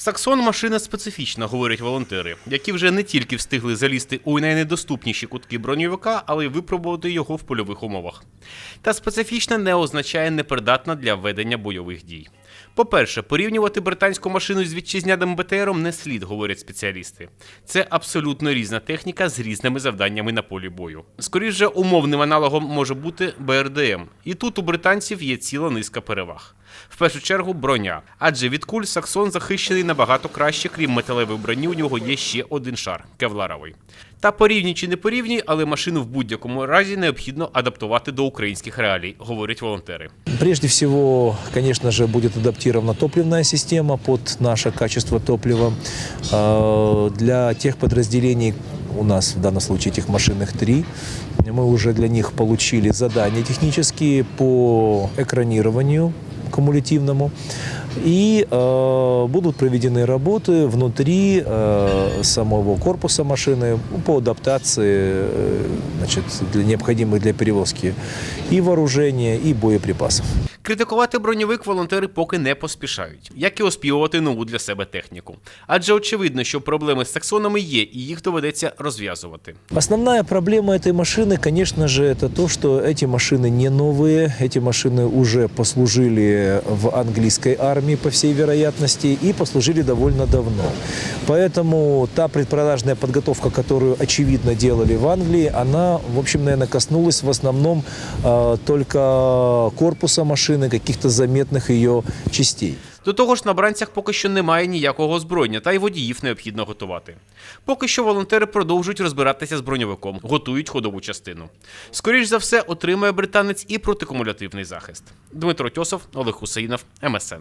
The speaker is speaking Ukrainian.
Саксон машина специфічна, говорять волонтери, які вже не тільки встигли залізти у найнедоступніші кутки броньовика, але й випробувати його в польових умовах. Та специфічна не означає непридатна для ведення бойових дій. По-перше, порівнювати британську машину з вітчизняним БТРом не слід, говорять спеціалісти. Це абсолютно різна техніка з різними завданнями на полі бою. Скоріше, умовним аналогом може бути БРДМ, і тут у британців є ціла низка переваг. В першу чергу броня, адже від куль Саксон захищений набагато краще, крім металевої броні, у нього є ще один шар кевларовий. Та порівнюй чи не порівнюй, але машину в будь-якому разі необхідно адаптувати до українських реалій, говорять волонтери. Прежде всего, конечно же, будет адаптирована топливная система под наше качество топлива. Э, Для тех подразделений, у нас в данном случае этих машинных три, мы уже для них получили задания технические по экранированию кумулятивному. И э, будут проведены работы внутри э, самого корпуса машины по адаптации э, значит, для необходимых для перевозки и вооружения, и боеприпасов. Критикувати броньовик волонтери поки не поспішають, як і оспівувати нову для себе техніку. Адже очевидно, що проблеми з саксонами є, і їх доведеться розв'язувати. Основная проблема этой машины, конечно же, это то, что эти машины не новые. Эти машины уже послужили в английской армии, по всей вероятности, и послужили довольно давно. Поэтому та предпродажная подготовка, которую, очевидно, делали в Англии, она, в общем, наверное, коснулась в основном э, только корпуса машины, каких-то заметных ее частей. До того ж, на бранцях поки що немає ніякого озброєння, та й водіїв необхідно готувати. Поки що волонтери продовжують розбиратися з броньовиком, готують ходову частину. Скоріш за все, отримає британець і протикумулятивний захист. Дмитро Тьосов, Олег Хусейнов, МСН.